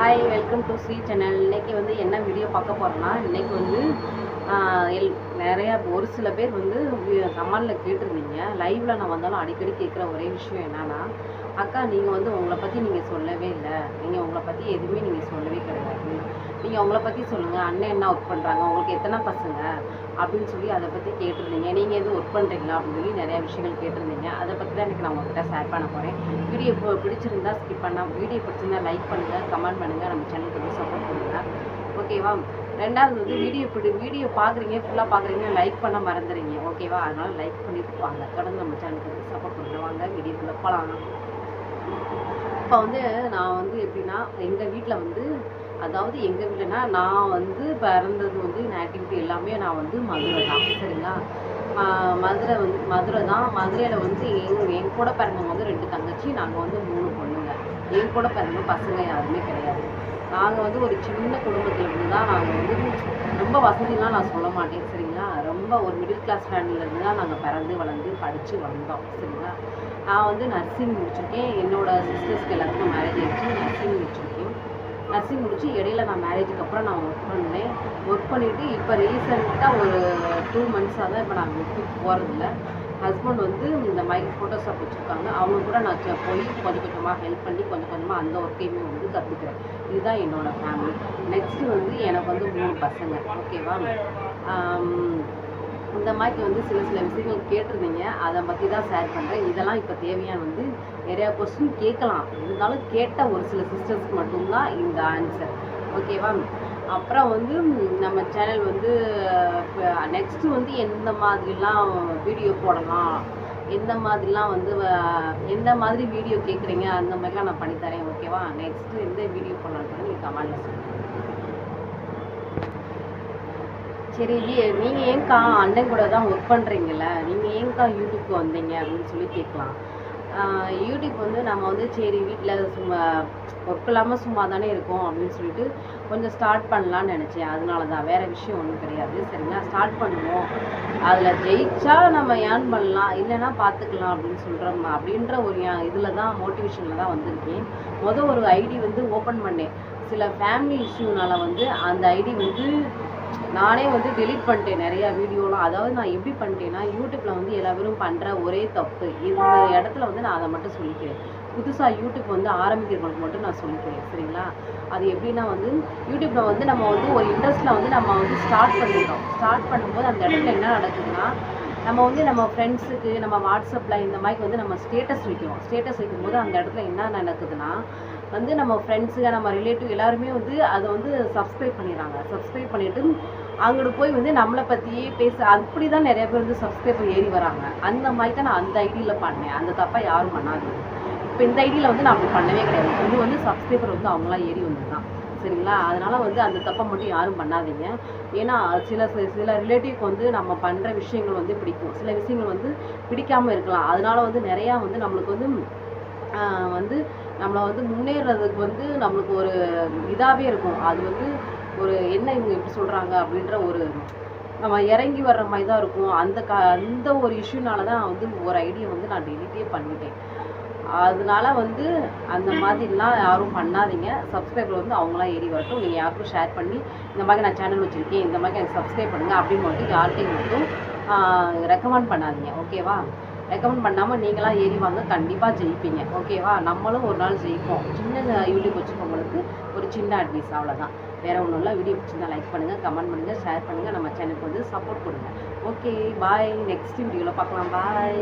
Hi welcome to Sri channel இன்றைக்கி வந்து என்ன வீடியோ பார்க்க போகிறோம்னா இன்றைக்கி வந்து எல் நிறையா ஒரு சில பேர் வந்து கமெண்டில் கேட்டிருந்தீங்க. லைவில் நான் வந்தாலும் அடிக்கடி கேட்குற ஒரே விஷயம் என்னென்னா அக்கா நீங்கள் வந்து உங்களை பற்றி நீங்கள் சொல்லவே இல்லை. நீங்கள் உங்களை பற்றி எதுவுமே நீங்கள் சொல்லவே கிடையாது. நீங்கள் உங்களை பற்றி சொல்லுங்கள் அண்ணன் என்ன ஒர்க் பண்ணுறாங்க உங்களுக்கு எத்தனை பசங்க? அப்படின்னு சொல்லி அதை பற்றி கேட்டிருந்தீங்க. நீங்கள் எதுவும் ஒர்க் பண்ணுறீங்களா அப்படின்னு சொல்லி நிறையா விஷயங்கள் கேட்டிருந்தீங்க. அதை பற்றி தான் எனக்கு நான் உங்கள்கிட்ட ஷேர் பண்ண போகிறேன் வீடியோ இப்போ பிடிச்சிருந்தா ஸ்கிப் பண்ணால் வீடியோ பிடிச்சிருந்தா லைக் பண்ணுங்கள் கமெண்ட் பண்ணுங்கள் நம்ம சேனலுக்கு வந்து சப்போர்ட் பண்ணுங்கள் ஓகேவா ரெண்டாவது வந்து வீடியோ பிடி வீடியோ பார்க்குறீங்க ஃபுல்லாக பார்க்குறீங்க லைக் பண்ண மறந்துடுறீங்க ஓகேவா அதனால் லைக் பண்ணிட்டு வாங்க. தொடர்ந்து நம்ம சேனலுக்கு வந்து சப்போர்ட் பண்ணுங்க. வாங்க வீடியோக்குள்ளே போகலாம் இப்போ வந்து நான் வந்து எப்படின்னா எங்கள் வீட்டில் வந்து அதாவது எங்கள் வீட்டில்னா நான் வந்து பிறந்தது வந்து ஆக்டிவிட்டி எல்லாமே நான் வந்து மதுரை தான் சரிங்களா? மதுரை வந்து மதுரை தான். மதுரையில் வந்து எங் என் கூட பிறந்தவங்க வந்து ரெண்டு தங்கச்சி நாங்கள் வந்து மூணு பொண்ணுங்க. என் கூட பிறந்த பசங்க யாருமே கிடையாது. நாங்கள் வந்து ஒரு சின்ன குடும்பத்தில் இருந்து தான் நாங்கள் வந்து ரொம்ப வசதிலாம் நான் சொல்ல மாட்டேன் சரிங்களா? ரொம்ப ஒரு மிடில் கிளாஸ் ஃபேமிலியிலேருந்து தான் நாங்கள் பிறந்து வளர்ந்து படித்து வந்தோம் சரிங்களா? நான் வந்து நர்சிங் முடிச்சிருக்கேன். என்னோடய சிஸ்டர்ஸ்க்கு எல்லாத்துக்கும் மேரேஜ் ஆகிடுச்சு நர்சிங் முடிச்சிருக்கேன். நர்சிங் முடிச்சு இடையில நான் மேரேஜுக்கு அப்புறம் நான் ஒர்க் பண்ணேன். ஒர்க் பண்ணிவிட்டு இப்போ ரீசெண்டாக ஒரு டூ மந்த்ஸாக தான் இப்போ நான் ஒர்க்கு போகிறதில்ல ஹஸ்பண்ட் வந்து இந்த மாதிரி ஃபோட்டோஷாப் வச்சுருக்காங்க அவங்க கூட நான் போய் கொஞ்சம் கொஞ்சமாக ஹெல்ப் பண்ணி கொஞ்சம் கொஞ்சமாக அந்த ஒர்க்கையுமே வந்து கற்றுக்கிறேன் இதுதான் என்னோடய ஃபேமிலி நெக்ஸ்ட்டு வந்து எனக்கு வந்து மூணு பசங்க. ஓகேவா இந்த மாதிரி வந்து சில சில விஷயங்கள் கேட்டிருந்தீங்க. அதை பற்றி தான் ஷேர் பண்ணுறேன் இதெல்லாம் இப்போ தேவையான வந்து நிறையா கொஸ்டின் கேட்கலாம். இருந்தாலும் கேட்ட ஒரு சில சிஸ்டர்ஸ்க்கு மட்டும்தான் இந்த ஆன்சர் ஓகேவா அப்புறம் வந்து நம்ம சேனல் வந்து நெக்ஸ்ட்டு வந்து எந்த மாதிரிலாம் வீடியோ போடலாம்? எந்த மாதிரிலாம் வந்து எந்த மாதிரி வீடியோ கேட்குறீங்க? அந்த மாதிரிலாம் நான் பண்ணித்தரேன். ஓகேவா நெக்ஸ்ட்டு எந்த வீடியோ போடலான்னு நீங்கள் கமெண்ட்டில் சொல்லுங்கள் சரி நீங்கள் ஏன்க்கா அண்ணன் கூட தான் ஒர்க் பண்ணுறீங்கள நீங்கள் ஏன்க்கா யூடியூப்க்கு வந்தீங்க அப்படின்னு சொல்லி கேட்கலாம். யூடியூப் வந்து நம்ம வந்து சரி வீட்டில் சும்மா ஒர்க் இல்லாமல் சும்மா தானே இருக்கோம் அப்படின்னு சொல்லிட்டு கொஞ்சம் ஸ்டார்ட் பண்ணலான்னு நினச்சேன். அதனால தான் வேறு விஷயம் ஒன்றும் கிடையாது. சரிங்களா? ஸ்டார்ட் பண்ணுவோம். அதில் ஜெயிச்சா நம்ம ஏர்ன் பண்ணலாம். இல்லைன்னா பார்த்துக்கலாம் அப்படின்னு சொல்கிறோம் அப்படின்ற ஒரு இதில் தான் மோட்டிவேஷனில் தான் வந்திருக்கேன். மொதல் ஒரு ஐடி வந்து ஓப்பன் பண்ணேன். சில ஃபேமிலி இஷ்யூனால் வந்து அந்த ஐடி வந்து நானே வந்து டெலிட் பண்ணிட்டேன் நிறையா வீடியோலாம். அதாவது நான் எப்படி பண்ணிட்டேன்னா யூடியூப்பில் வந்து எல்லா பேரும் பண்ணுற ஒரே தப்பு. இந்த இடத்துல வந்து நான் அதை மட்டும் சொல்லிக்கிறேன். புதுசாக யூடியூப் வந்து ஆரம்பிக்கிறவங்களுக்கு மட்டும் நான் சொல்லிக்கிறேன். சரிங்களா? அது எப்படின்னா வந்து யூடியூப்பில் வந்து நம்ம வந்து ஒரு இன்ட்ரெஸ்ட்டில் வந்து நம்ம வந்து ஸ்டார்ட் பண்ணிடுறோம் ஸ்டார்ட் பண்ணும்போது அந்த இடத்துல என்ன நடக்குதுன்னா நம்ம வந்து நம்ம ஃப்ரெண்ட்ஸுக்கு நம்ம வாட்ஸ்அப்பில் இந்த மாதிரி வந்து நம்ம ஸ்டேட்டஸ் வைக்கிறோம். ஸ்டேட்டஸ் வைக்கும்போது அந்த இடத்துல என்ன நடக்குதுன்னா வந்து நம்ம ஃப்ரெண்ட்ஸுங்க நம்ம ரிலேட்டிவ் எல்லாருமே வந்து அதை வந்து சப்ஸ்கிரைப் பண்ணிடுறாங்க. சப்ஸ்கிரைப் பண்ணிவிட்டு அங்கிட்டு போய் வந்து நம்மளை பற்றியே பேச அப்படி தான் நிறைய பேர் வந்து சப்ஸ்கிரைபர் ஏறி வராங்க. அந்த மாதிரி தான் நான் அந்த ஐடியில் பண்ணேன். அந்த தப்பை யாரும் பண்ணாது இப்போ இந்த ஐடியில் வந்து நான் அப்படி பண்ணவே கிடையாது. இது வந்து சப்ஸ்கிரைபர் வந்து அவங்களாம் ஏறி வந்துதான் சரிங்களா? அதனால் வந்து அந்த தப்பை மட்டும் யாரும் பண்ணாதீங்க. ஏன்னா சில சில- சில ரிலேட்டிவ்க்கு வந்து நம்ம பண்ணுற விஷயங்கள் வந்து பிடிக்கும். சில விஷயங்கள் வந்து பிடிக்காமல் இருக்கலாம். அதனால் வந்து நிறையா வந்து நம்மளுக்கு வந்து வந்து நம்மளை வந்து முன்னேறதுக்கு வந்து நம்மளுக்கு ஒரு இதாகவே இருக்கும். அது வந்து ஒரு என்ன இவங்க எப்படி சொல்கிறாங்க அப்படின்ற ஒரு நம்ம இறங்கி வர்ற மாதிரி தான் இருக்கும். அந்த க அந்த ஒரு இஷ்யூனால தான் வந்து ஒரு ஐடியா வந்து நான் டெலிட்டே பண்ணிட்டேன். அதனால வந்து அந்த மாதிரிலாம் யாரும் பண்ணாதீங்க. சப்ஸ்கிரைபர் வந்து அவங்களாம் ஏறி வரட்டும். நீங்கள் யாருக்கும் ஷேர் பண்ணி இந்த மாதிரி நான் சேனல் வச்சுருக்கேன் இந்த மாதிரி எனக்கு சப்ஸ்கிரைப் பண்ணுங்க அப்படின்னு மட்டும் யார்கிட்டையும் மட்டும் ரெக்கமெண்ட் பண்ணாதீங்க. ஓகேவா ரெக்கமெண்ட் பண்ணாமல் நீங்களாம் ஏறி வாங்க கண்டிப்பாக ஜெயிப்பீங்க. ஓகேவா நம்மளும் ஒரு நாள் ஜெயிப்போம். சின்ன யூடியூப் வச்சுக்கவங்களுக்கு ஒரு சின்ன அட்வைஸ் அவ்வளோதான் வேறு ஒன்றும் இல்லை. வீடியோ பிடிச்சிருந்தா லைக் பண்ணுங்கள் கமெண்ட் பண்ணுங்கள் ஷேர் பண்ணுங்கள் நம்ம சேனலுக்கு வந்து சப்போர்ட் கொடுங்க. ஓகே பாய் நெக்ஸ்ட் வீடியோவில் பார்க்கலாம். பாய்